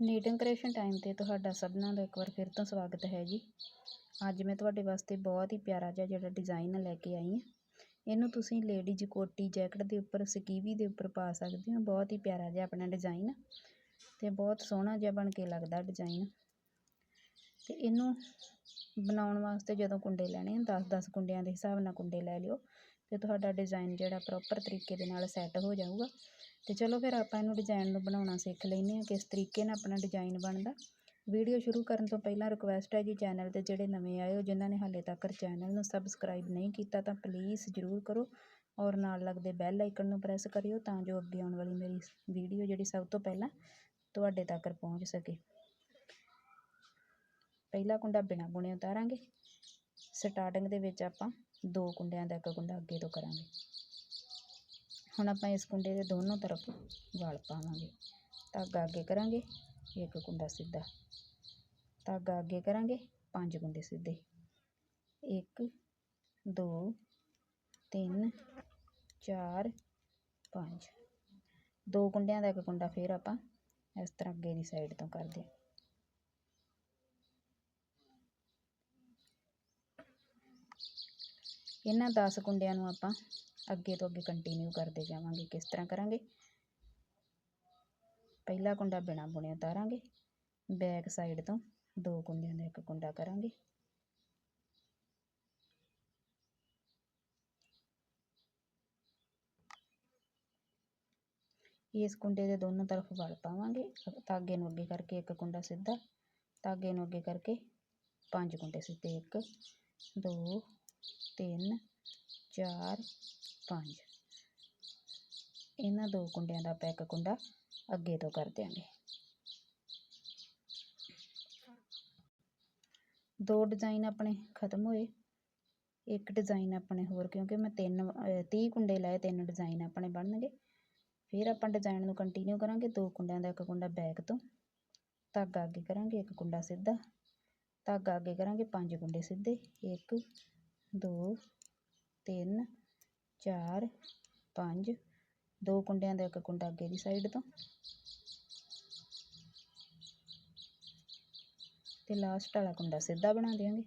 Knitting creation time 'ਤੇ ਤੁਹਾਡਾ ਸਭਨਾਂ ਦਾ ਇੱਕ ਵਾਰ ਫਿਰ ਤੋਂ ਸਵਾਗਤ ਹੈ ਜੀ। ਅੱਜ ਮੈਂ ਤੁਹਾਡੇ ਵਾਸਤੇ ਬਹੁਤ ਹੀ ਪਿਆਰਾ ਜਿਹਾ ਜਿਹੜਾ ਡਿਜ਼ਾਈਨ ਲੈ ਕੇ ਆਈ ਹਾਂ। ਇਹਨੂੰ ਤੁਸੀਂ ਲੇਡੀਜ਼ ਕੋਟੀ ਜੈਕਟ ਦੇ ਉੱਪਰ, ਸਕੀਵੀ ਦੇ ਉੱਪਰ ਪਾ ਸਕਦੇ ਹੋ। ਬਹੁਤ ਹੀ ਪਿਆਰਾ ਜਿਹਾ ਆਪਣਾ ਡਿਜ਼ਾਈਨ ਅਤੇ ਬਹੁਤ ਸੋਹਣਾ ਜਿਹਾ ਬਣ ਕੇ ਲੱਗਦਾ ਡਿਜ਼ਾਈਨ ਅਤੇ ਇਹਨੂੰ ਬਣਾਉਣ ਵਾਸਤੇ ਜਦੋਂ ਕੁੰਡੇ ਲੈਣੇ ਆ 10-10 ਕੁੰਡਿਆਂ ਦੇ ਹਿਸਾਬ ਨਾਲ ਕੁੰਡੇ ਲੈ ਲਿਓ। ਅਤੇ ਤੁਹਾਡਾ ਡਿਜ਼ਾਈਨ ਜਿਹੜਾ ਪ੍ਰੋਪਰ ਤਰੀਕੇ ਦੇ ਨਾਲ ਸੈੱਟ ਹੋ ਜਾਊਗਾ। ਅਤੇ ਚਲੋ ਫਿਰ ਆਪਾਂ ਇਹਨੂੰ ਡਿਜ਼ਾਈਨ ਨੂੰ ਬਣਾਉਣਾ ਸਿੱਖ ਲੈਂਦੇ ਹਾਂ ਕਿਸ ਤਰੀਕੇ ਨਾਲ ਆਪਣਾ ਡਿਜ਼ਾਈਨ ਬਣਦਾ। ਵੀਡੀਓ ਸ਼ੁਰੂ ਕਰਨ ਤੋਂ ਪਹਿਲਾਂ ਰਿਕੁਐਸਟ ਹੈ ਜੀ ਚੈਨਲ 'ਤੇ ਜਿਹੜੇ ਨਵੇਂ ਆਏ ਹੋ, ਜਿਨ੍ਹਾਂ ਨੇ ਹਾਲੇ ਤੱਕ ਚੈਨਲ ਨੂੰ ਸਬਸਕ੍ਰਾਈਬ ਨਹੀਂ ਕੀਤਾ, ਤਾਂ ਪਲੀਜ਼ ਜ਼ਰੂਰ ਕਰੋ ਔਰ ਨਾਲ ਲੱਗਦੇ ਬੈਲ ਆਈਕਨ ਨੂੰ ਪ੍ਰੈਸ ਕਰਿਓ ਤਾਂ ਜੋ ਅੱਗੇ ਆਉਣ ਵਾਲੀ ਮੇਰੀ ਵੀਡੀਓ ਜਿਹੜੀ ਸਭ ਤੋਂ ਪਹਿਲਾਂ ਤੁਹਾਡੇ ਤੱਕ ਪਹੁੰਚ ਸਕੇ। ਪਹਿਲਾ ਕੁੰਡਾ ਬਿਨਾਂ ਬੁਣੇ ਉਤਾਰਾਂਗੇ। ਸਟਾਰਟਿੰਗ ਦੇ ਵਿੱਚ ਆਪਾਂ ਦੋ ਕੁੰਡਿਆਂ ਦਾ, ਇੱਕ ਕੁੰਡਾ ਅੱਗੇ ਤੋਂ ਕਰਾਂਗੇ। ਹੁਣ ਆਪਾਂ ਇਸ ਕੁੰਡੇ ਦੇ ਦੋਨੋਂ ਤਰਫ ਵਲ ਪਾਵਾਂਗੇ। ਧਾਗਾ ਅੱਗੇ ਕਰਾਂਗੇ, ਇੱਕ ਕੁੰਡਾ ਸਿੱਧਾ। ਧਾਗਾ ਅੱਗੇ ਕਰਾਂਗੇ, ਪੰਜ ਕੁੰਡੇ ਸਿੱਧੇ। ਇੱਕ, ਦੋ, ਤਿੰਨ, ਚਾਰ, ਪੰਜ। ਦੋ ਕੁੰਡਿਆਂ ਦਾ, ਇੱਕ ਕੁੰਡਾ ਫੇਰ ਆਪਾਂ ਇਸ ਤਰ੍ਹਾਂ ਅੱਗੇ ਦੀ ਸਾਈਡ ਤੋਂ ਕਰਦੇ ਇਹਨਾਂ 10 ਕੁੰਡਿਆਂ ਨੂੰ ਆਪਾਂ ਅੱਗੇ ਤੋਂ ਅੱਗੇ ਕੰਟੀਨਿਊ ਕਰਦੇ ਜਾਵਾਂਗੇ, ਕਿਸ ਤਰ੍ਹਾਂ ਕਰਾਂਗੇ? ਪਹਿਲਾ ਕੁੰਡਾ ਬਿਨਾ ਬੁਣੇ ਉਤਾਰਾਂਗੇ ਬੈਕ ਸਾਈਡ ਤੋਂ ਦੋ ਕੁੰਡਿਆਂ ਦਾ ਇੱਕ ਕੁੰਡਾ ਕਰਾਂਗੇ। ਇਸ ਕੁੰਡੇ ਦੇ ਦੋਨੋਂ ਤਰਫ ਵਲ ਪਾਵਾਂਗੇ, ਧਾਗੇ ਨੂੰ ਅੱਗੇ ਕਰਕੇ ਇੱਕ ਕੁੰਡਾ ਸਿੱਧਾ, ਧਾਗੇ ਨੂੰ ਅੱਗੇ ਕਰਕੇ ਪੰਜ ਕੁੰਡੇ ਸਿੱਧੇ, ਇੱਕ, ਦੋ ਤਿੰਨ, ਚਾਰ, ਪੰਜ। ਇਹਨਾਂ ਦੋ ਕੁੰਡਿਆਂ ਦਾ ਆਪਾਂ ਇੱਕ ਕੁੰਡਾ ਅੱਗੇ ਤੋਂ ਕਰ ਦਿਆਂਗੇ। ਦੋ ਡਿਜ਼ਾਈਨ ਆਪਣੇ ਖਤਮ ਹੋਏ। ਇੱਕ ਡਿਜ਼ਾਈਨ ਆਪਣੇ ਹੋਰ, ਕਿਉਂਕਿ ਮੈਂ ਤਿੰਨ 30 ਕੁੰਡੇ ਲਾਏ, ਤਿੰਨ ਡਿਜ਼ਾਈਨ ਆਪਣੇ ਬਣਨਗੇ। ਫਿਰ ਆਪਾਂ ਡਿਜ਼ਾਈਨ ਨੂੰ ਕੰਟੀਨਿਊ ਕਰਾਂਗੇ, ਦੋ ਕੁੰਡਿਆਂ ਦਾ ਇੱਕ ਕੁੰਡਾ ਬੈਕ ਤੋਂ। ਧਾਗਾ ਅੱਗੇ ਕਰਾਂਗੇ, ਇੱਕ ਕੁੰਡਾ ਸਿੱਧਾ। ਧਾਗਾ ਅੱਗੇ ਕਰਾਂਗੇ, ਪੰਜ ਕੁੰਡੇ ਸਿੱਧੇ। ਇੱਕ ਦੋ, ਤਿੰਨ, ਚਾਰ, ਪੰਜ। ਦੋ ਕੁੰਡਿਆਂ ਦਾ ਇੱਕ ਕੁੰਡਾ ਅੱਗੇ ਦੀ ਸਾਈਡ ਤੋਂ। ਤੇ ਲਾਸਟ ਵਾਲਾ ਕੁੰਡਾ ਸਿੱਧਾ ਬਣਾ ਦੇਵਾਂਗੇ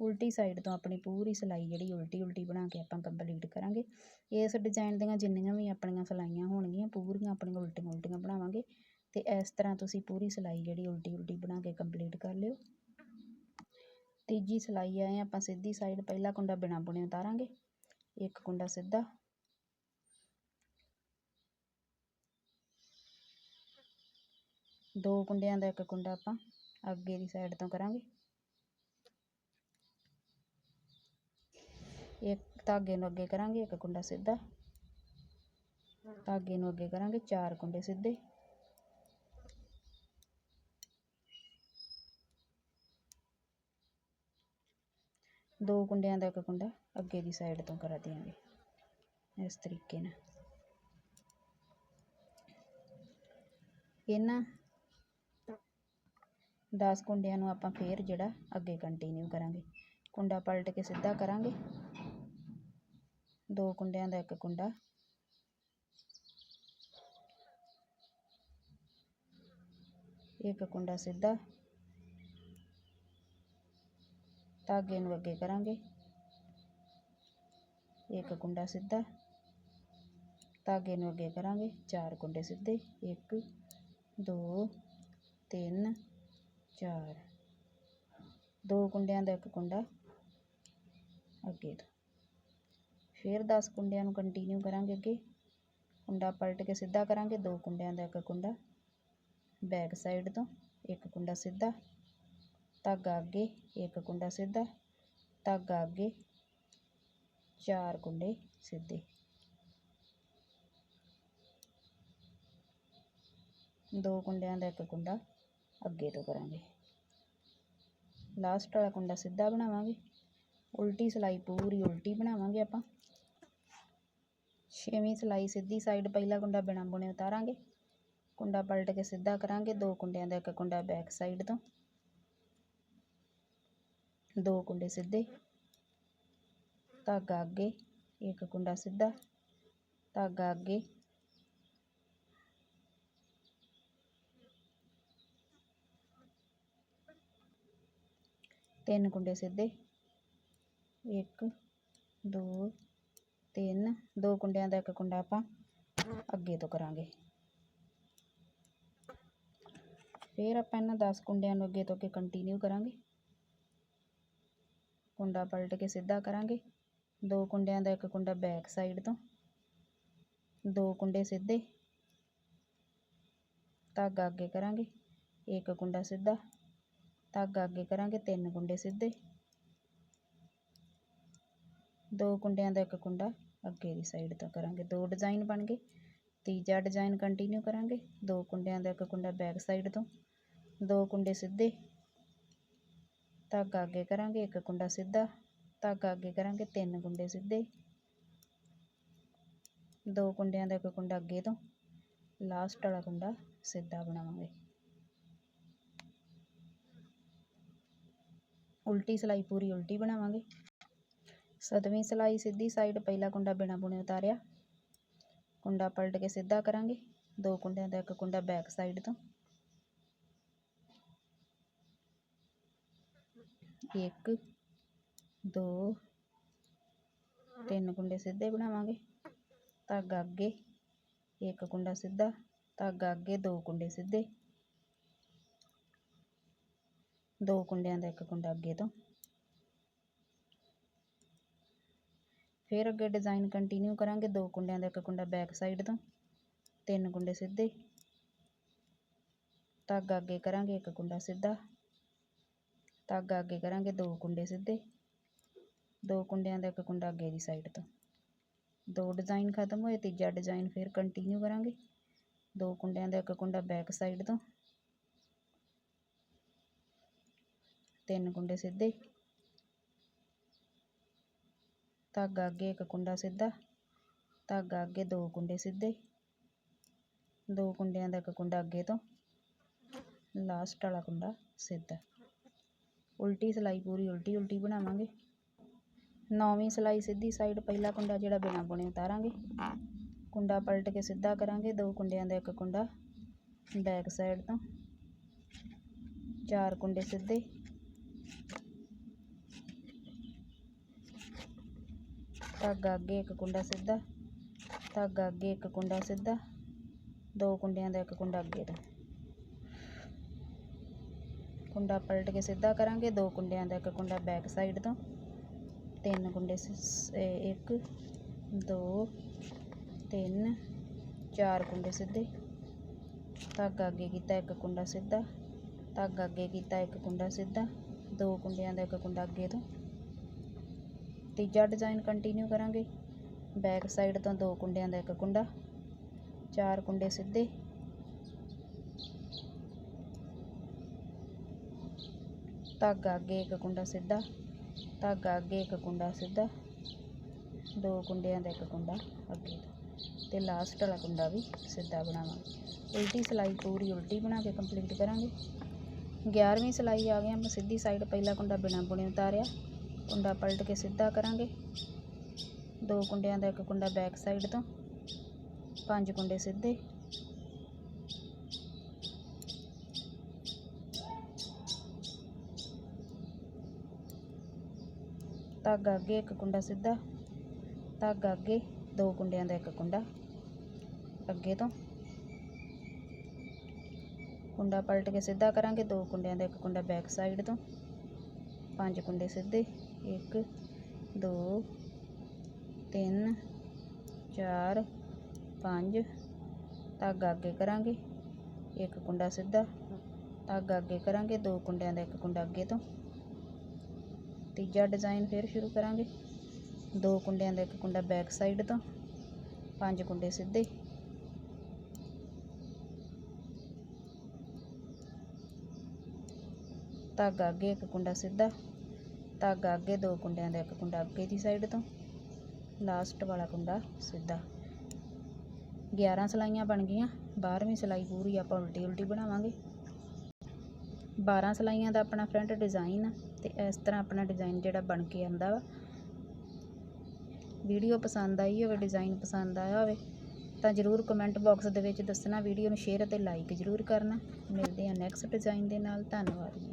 ਉਲਟੀ ਸਾਈਡ ਤੋਂ ਆਪਣੀ ਪੂਰੀ ਸਿਲਾਈ ਜਿਹੜੀ ਉਲਟੀ ਉਲਟੀ ਬਣਾ ਕੇ ਆਪਾਂ ਕੰਪਲੀਟ ਕਰਾਂਗੇ। ਇਸ ਡਿਜ਼ਾਈਨ ਦੀਆਂ ਜਿੰਨੀਆਂ ਵੀ ਆਪਣੀਆਂ ਸਿਲਾਈਆਂ ਹੋਣਗੀਆਂ, ਪੂਰੀਆਂ ਆਪਣੀਆਂ ਉਲਟੀਆਂ ਉਲਟੀਆਂ ਬਣਾਵਾਂਗੇ। ਤੇ ਇਸ ਤਰ੍ਹਾਂ ਤੁਸੀਂ ਪੂਰੀ ਸਿਲਾਈ ਜਿਹੜੀ ਉਲਟੀ ਉਲਟੀ ਬਣਾ ਕੇ ਕੰਪਲੀਟ ਕਰ ਲਿਓ। ਤੀਜੀ ਸਿਲਾਈ ਆਏ ਆਪਾਂ ਸਿੱਧੀ ਸਾਈਡ ਪਹਿਲਾ ਕੁੰਡਾ ਬਿਨਾ ਬੁਣੇ ਉਤਾਰਾਂਗੇ। ਇੱਕ ਕੁੰਡਾ ਸਿੱਧਾ। ਦੋ ਕੁੰਡਿਆਂ ਦਾ ਇੱਕ ਕੁੰਡਾ ਆਪਾਂ ਅੱਗੇ ਦੀ ਸਾਈਡ ਤੋਂ ਕਰਾਂਗੇ। ਇੱਕ ਧਾਗੇ ਨੂੰ ਅੱਗੇ ਕਰਾਂਗੇ, ਇੱਕ ਕੁੰਡਾ ਸਿੱਧਾ। ਧਾਗੇ ਨੂੰ ਅੱਗੇ ਕਰਾਂਗੇ, ਚਾਰ ਕੁੰਡੇ ਸਿੱਧੇ। ਦੋ ਕੁੰਡਿਆਂ ਦਾ ਇੱਕ ਕੁੰਡਾ ਅੱਗੇ ਦੀ ਸਾਈਡ ਤੋਂ ਕਰਾ ਦਿਆਂਗੇ, ਇਸ ਤਰੀਕੇ ਨਾਲ। ਇਹਨਾਂ 10 ਕੁੰਡਿਆਂ ਨੂੰ ਆਪਾਂ ਫੇਰ ਜਿਹੜਾ ਅੱਗੇ ਕੰਟੀਨਿਊ ਕਰਾਂਗੇ। ਕੁੰਡਾ ਪਲਟ ਕੇ ਸਿੱਧਾ ਕਰਾਂਗੇ। ਦੋ ਕੁੰਡਿਆਂ ਦਾ ਇੱਕ ਕੁੰਡਾ। ਇੱਕ ਕੁੰਡਾ ਸਿੱਧਾ। ਧਾਗੇ ਨੂੰ ਅੱਗੇ ਕਰਾਂਗੇ। ਇੱਕ ਕੁੰਡਾ ਸਿੱਧਾ, ਧਾਗੇ ਨੂੰ ਅੱਗੇ ਕਰਾਂਗੇ, ਚਾਰ ਕੁੰਡੇ ਸਿੱਧੇ, ਇੱਕ, ਦੋ, ਤਿੰਨ, ਚਾਰ। ਦੋ ਕੁੰਡਿਆਂ ਦਾ ਇੱਕ ਕੁੰਡਾ ਅੱਗੇ ਤੋਂ। ਫਿਰ 10 ਕੁੰਡਿਆਂ ਨੂੰ ਕੰਟੀਨਿਊ ਕਰਾਂਗੇ ਅੱਗੇ। ਕੁੰਡਾ ਪਲਟ ਕੇ ਸਿੱਧਾ ਕਰਾਂਗੇ, ਦੋ ਕੁੰਡਿਆਂ ਦਾ ਇੱਕ ਕੁੰਡਾ ਬੈਕ ਸਾਈਡ ਤੋਂ, ਇੱਕ ਕੁੰਡਾ ਸਿੱਧਾ ਧਾਗਾ ਅੱਗੇ ਇੱਕ ਕੁੰਡਾ ਸਿੱਧਾ, ਧਾਗਾ ਅੱਗੇ ਚਾਰ ਕੁੰਡੇ ਸਿੱਧੇ। ਦੋ ਕੁੰਡਿਆਂ ਦਾ ਇੱਕ ਕੁੰਡਾ ਅੱਗੇ ਤੋਂ ਕਰਾਂਗੇ। ਲਾਸਟ ਵਾਲਾ ਕੁੰਡਾ ਸਿੱਧਾ ਬਣਾਵਾਂਗੇ। ਉਲਟੀ ਸਿਲਾਈ ਪੂਰੀ ਉਲਟੀ ਬਣਾਵਾਂਗੇ ਆਪਾਂ। ਛੇਵੀਂ ਸਿਲਾਈ ਸਿੱਧੀ ਸਾਈਡ ਪਹਿਲਾ ਕੁੰਡਾ ਬਿਨਾਂ ਬੁਣੇ ਉਤਾਰਾਂਗੇ। ਕੁੰਡਾ ਪਲਟ ਕੇ ਸਿੱਧਾ ਕਰਾਂਗੇ। ਦੋ ਕੁੰਡਿਆਂ ਦਾ ਇੱਕ ਕੁੰਡਾ ਬੈਕ ਸਾਈਡ ਤੋਂ। दो कुंडे सीधे धागा आगे एक कुंडा सीधा धागा आगे तीन कुंडे सीधे एक दो तीन दो कुंडिया का एक कुंडा आप ਅੱਗੇ ਤੋਂ ਕਰਾਂਗੇ ਫਿਰ ਆਪਾਂ ਇਹਨਾਂ 10 ਕੁੰਡਿਆਂ ਨੂੰ ਅੱਗੇ ਤੋਂ ਅੱਗੇ ਕੰਟੀਨਿਊ ਕਰਾਂਗੇ ਕੁੰਡਾ ਪਲਟ ਕੇ ਸਿੱਧਾ ਕਰਾਂਗੇ। ਦੋ ਕੁੰਡਿਆਂ ਦਾ ਇੱਕ ਕੁੰਡਾ ਬੈਕ ਸਾਈਡ ਤੋਂ। ਦੋ ਕੁੰਡੇ ਸਿੱਧੇ। ਧਾਗਾ ਅੱਗੇ ਕਰਾਂਗੇ। ਇੱਕ ਕੁੰਡਾ ਸਿੱਧਾ। ਧਾਗਾ ਅੱਗੇ ਕਰਾਂਗੇ, ਤਿੰਨ ਕੁੰਡੇ ਸਿੱਧੇ। ਦੋ ਕੁੰਡਿਆਂ ਦਾ ਇੱਕ ਕੁੰਡਾ ਅੱਗੇ ਦੀ ਸਾਈਡ ਤੋਂ ਕਰਾਂਗੇ। ਦੋ ਡਿਜ਼ਾਈਨ ਬਣ ਗਏ। ਤੀਜਾ ਡਿਜ਼ਾਈਨ ਕੰਟੀਨਿਊ ਕਰਾਂਗੇ। ਦੋ ਕੁੰਡਿਆਂ ਦਾ ਇੱਕ ਕੁੰਡਾ ਬੈਕ ਸਾਈਡ ਤੋਂ। ਦੋ ਕੁੰਡੇ ਸਿੱਧੇ। ਧਾਗਾ ਅੱਗੇ ਕਰਾਂਗੇ, ਇੱਕ ਕੁੰਡਾ ਸਿੱਧਾ, ਧਾਗਾ ਅੱਗੇ ਕਰਾਂਗੇ, ਤਿੰਨ ਕੁੰਡੇ ਸਿੱਧੇ। ਦੋ ਕੁੰਡਿਆਂ ਦਾ ਇੱਕ ਕੁੰਡਾ ਅੱਗੇ ਤੋਂ ਲਾਸਟ ਵਾਲਾ ਕੁੰਡਾ ਸਿੱਧਾ ਬਣਾਵਾਂਗੇ। ਉਲਟੀ ਸਿਲਾਈ ਪੂਰੀ ਉਲਟੀ ਬਣਾਵਾਂਗੇ। ਸਤਵੀਂ ਸਿਲਾਈ ਸਿੱਧੀ ਸਾਈਡ ਪਹਿਲਾ ਕੁੰਡਾ ਬਿਨਾ ਬੁਣੇ ਉਤਾਰਿਆ। ਕੁੰਡਾ ਪਲਟ ਕੇ ਸਿੱਧਾ ਕਰਾਂਗੇ। ਦੋ ਕੁੰਡਿਆਂ ਦਾ ਇੱਕ ਕੁੰਡਾ ਬੈਕ ਸਾਈਡ ਤੋਂ। ਇੱਕ, ਦੋ, ਤਿੰਨ ਕੁੰਡੇ ਸਿੱਧੇ ਬਣਾਵਾਂਗੇ। ਧਾਗਾ ਅੱਗੇ, ਇੱਕ ਕੁੰਡਾ ਸਿੱਧਾ, ਧਾਗਾ ਅੱਗੇ ਦੋ ਕੁੰਡੇ ਸਿੱਧੇ। ਦੋ ਕੁੰਡਿਆਂ ਦਾ ਇੱਕ ਕੁੰਡਾ ਅੱਗੇ ਤੋਂ। ਫਿਰ ਅੱਗੇ ਡਿਜ਼ਾਈਨ ਕੰਟੀਨਿਊ ਕਰਾਂਗੇ। ਦੋ ਕੁੰਡਿਆਂ ਦਾ ਇੱਕ ਕੁੰਡਾ ਬੈਕ ਸਾਈਡ ਤੋਂ, ਤਿੰਨ ਕੁੰਡੇ ਸਿੱਧੇ। ਧਾਗਾ ਅੱਗੇ ਕਰਾਂਗੇ, ਇੱਕ ਕੁੰਡਾ ਸਿੱਧਾ। ਧਾਗਾ ਅੱਗੇ ਕਰਾਂਗੇ ਦੋ ਕੁੰਡੇ ਸਿੱਧੇ। ਦੋ ਕੁੰਡਿਆਂ ਦਾ ਇੱਕ ਕੁੰਡਾ ਅੱਗੇ ਦੀ ਸਾਈਡ ਤੋਂ। ਦੋ ਡਿਜ਼ਾਈਨ ਖਤਮ ਹੋਏ, ਤੀਜਾ ਡਿਜ਼ਾਈਨ ਫਿਰ ਕੰਟੀਨਿਊ ਕਰਾਂਗੇ। ਦੋ ਕੁੰਡਿਆਂ ਦਾ ਇੱਕ ਕੁੰਡਾ ਬੈਕ ਸਾਈਡ ਤੋਂ। ਤਿੰਨ ਕੁੰਡੇ ਸਿੱਧੇ। ਧਾਗਾ ਅੱਗੇ ਇੱਕ ਕੁੰਡਾ ਸਿੱਧਾ। ਧਾਗਾ ਅੱਗੇ ਦੋ ਕੁੰਡੇ ਸਿੱਧੇ। ਦੋ ਕੁੰਡਿਆਂ ਦਾ ਇੱਕ ਕੁੰਡਾ ਅੱਗੇ ਤੋਂ। ਲਾਸਟ ਵਾਲਾ ਕੁੰਡਾ ਸਿੱਧਾ। ਉਲਟੀ ਸਿਲਾਈ ਪੂਰੀ ਉਲਟੀ ਉਲਟੀ ਬਣਾਵਾਂਗੇ। ਨੌਵੀਂ ਸਿਲਾਈ ਸਿੱਧੀ ਸਾਈਡ ਪਹਿਲਾ ਕੁੰਡਾ ਜਿਹੜਾ ਬਿਨਾ ਬੁਣੇ ਉਤਾਰਾਂਗੇ। ਕੁੰਡਾ ਪਲਟ ਕੇ ਸਿੱਧਾ ਕਰਾਂਗੇ, ਦੋ ਕੁੰਡਿਆਂ ਦਾ ਇੱਕ ਕੁੰਡਾ ਬੈਕ ਸਾਈਡ ਤੋਂ। ਚਾਰ ਕੁੰਡੇ ਸਿੱਧੇ। ਧਾਗਾ ਅੱਗੇ ਇੱਕ ਕੁੰਡਾ ਸਿੱਧਾ, ਧਾਗਾ ਅੱਗੇ ਇੱਕ ਕੁੰਡਾ ਸਿੱਧਾ, ਦੋ ਕੁੰਡਿਆਂ ਦਾ ਇੱਕ ਕੁੰਡਾ ਅੱਗੇ ਦਾ ਕੁੰਡਾ ਪਲਟ ਕੇ ਸਿੱਧਾ ਕਰਾਂਗੇ, ਦੋ ਕੁੰਡਿਆਂ ਦਾ ਇੱਕ ਕੁੰਡਾ ਬੈਕ ਸਾਈਡ ਤੋਂ, ਤਿੰਨ ਕੁੰਡੇ ਸ- ਇਹ ਇੱਕ, ਦੋ, ਤਿੰਨ, ਚਾਰ ਕੁੰਡੇ ਸਿੱਧੇ। ਧਾਗਾ ਅੱਗੇ ਕੀਤਾ ਇੱਕ ਕੁੰਡਾ ਸਿੱਧਾ, ਧਾਗਾ ਅੱਗੇ ਕੀਤਾ ਇੱਕ ਕੁੰਡਾ ਸਿੱਧਾ, ਦੋ ਕੁੰਡਿਆਂ ਦਾ ਇੱਕ ਕੁੰਡਾ ਅੱਗੇ ਤੋਂ। ਤੀਜਾ ਡਿਜ਼ਾਈਨ ਕੰਟੀਨਿਊ ਕਰਾਂਗੇ ਬੈਕ ਸਾਈਡ ਤੋਂ ਦੋ ਕੁੰਡਿਆਂ ਦਾ ਇੱਕ ਕੁੰਡਾ, ਚਾਰ ਕੁੰਡੇ ਸਿੱਧੇ ਧਾਗਾ ਅੱਗੇ ਇੱਕ ਕੁੰਡਾ ਸਿੱਧਾ, ਧਾਗਾ ਅੱਗੇ ਇੱਕ ਕੁੰਡਾ ਸਿੱਧਾ, ਦੋ ਕੁੰਡਿਆਂ ਦਾ ਇੱਕ ਕੁੰਡਾ ਅੱਗੇ ਦਾ ਤੇ ਲਾਸਟ ਵਾਲਾ ਕੁੰਡਾ ਵੀ ਸਿੱਧਾ ਬਣਾਵਾਂਗੇ। ਉਲਟੀ ਸਿਲਾਈ ਪੂਰੀ ਉਲਟੀ ਬਣਾ ਕੇ ਕੰਪਲੀਟ ਕਰਾਂਗੇ। 11ਵੀਂ ਸਿਲਾਈ ਆ ਗਈ, ਆਪਾਂ ਸਿੱਧੀ ਸਾਈਡ ਪਹਿਲਾ ਕੁੰਡਾ ਬਿਨਾ ਬੁਣੇ ਉਤਾਰਿਆ, ਕੁੰਡਾ ਪਲਟ ਕੇ ਸਿੱਧਾ ਕਰਾਂਗੇ। ਦੋ ਕੁੰਡਿਆਂ ਦਾ ਇੱਕ ਕੁੰਡਾ ਬੈਕ ਸਾਈਡ ਤੋਂ, ਪੰਜ ਕੁੰਡੇ ਸਿੱਧੇ ਧਾਗਾ ਅੱਗੇ ਇੱਕ ਕੁੰਡਾ ਸਿੱਧਾ, ਧਾਗਾ ਅੱਗੇ ਦੋ ਕੁੰਡਿਆਂ ਦਾ ਇੱਕ ਕੁੰਡਾ, ਅੱਗੇ ਤੋਂ ਕੁੰਡਾ ਪਲਟ ਕੇ ਸਿੱਧਾ ਕਰਾਂਗੇ, ਦੋ ਕੁੰਡਿਆਂ ਦਾ ਇੱਕ ਕੁੰਡਾ ਬੈਕ ਸਾਈਡ ਤੋਂ, ਪੰਜ ਕੁੰਡੇ ਸਿੱਧੇ, ਇੱਕ, ਦੋ, ਤਿੰਨ, ਚਾਰ, ਪੰਜ, ਧਾਗਾ ਅੱਗੇ ਕਰਾਂਗੇ, ਇੱਕ ਕੁੰਡਾ ਸਿੱਧਾ, ਧਾਗਾ ਅੱਗੇ ਕਰਾਂਗੇ, ਦੋ ਕੁੰਡਿਆਂ ਦਾ ਇੱਕ ਕੁੰਡਾ ਅੱਗੇ ਤੋਂ। ਤੀਜਾ ਡਿਜ਼ਾਈਨ ਫਿਰ ਸ਼ੁਰੂ ਕਰਾਂਗੇ। ਦੋ ਕੁੰਡਿਆਂ ਦਾ ਇੱਕ ਕੁੰਡਾ ਬੈਕ ਸਾਈਡ ਤੋਂ, ਪੰਜ ਕੁੰਡੇ ਸਿੱਧੇ। ਧਾਗਾ ਅੱਗੇ ਇੱਕ ਕੁੰਡਾ ਸਿੱਧਾ, ਧਾਗਾ ਅੱਗੇ ਦੋ ਕੁੰਡਿਆਂ ਦਾ ਇੱਕ ਕੁੰਡਾ ਅੱਗੇ ਦੀ ਸਾਈਡ ਤੋਂ। ਲਾਸਟ ਵਾਲਾ ਕੁੰਡਾ ਸਿੱਧਾ। 11 ਸਿਲਾਈਆਂ ਬਣ ਗਈਆਂ 12ਵੀਂ ਸਿਲਾਈ ਪੂਰੀ ਆਪਾਂ ਉਲਟੀ ਉਲਟੀ ਬਣਾਵਾਂਗੇ। 12 ਸਿਲਾਈਆਂ ਦਾ ਆਪਣਾ ਫਰੰਟ ਡਿਜ਼ਾਈਨ ਆ ਤੇ ਇਸ ਤਰ੍ਹਾਂ ਆਪਣਾ ਡਿਜ਼ਾਈਨ ਜਿਹੜਾ ਬਣ ਕੇ ਆਉਂਦਾ ਵਾ। ਵੀਡੀਓ ਪਸੰਦ ਆਈ ਹੋਵੇ ਡਿਜ਼ਾਈਨ ਪਸੰਦ ਆਇਆ ਹੋਵੇ, ਤਾਂ ਜਰੂਰ ਕਮੈਂਟ ਬਾਕਸ ਦੇ ਵਿੱਚ ਦੱਸਣਾ, ਵੀਡੀਓ ਨੂੰ ਸ਼ੇਅਰ ਅਤੇ ਲਾਈਕ ਜਰੂਰ ਕਰਨਾ। ਮਿਲਦੇ ਹਾਂ ਨੈਕਸਟ ਡਿਜ਼ਾਈਨ ਦੇ ਨਾਲ, ਧੰਨਵਾਦ ਜੀ।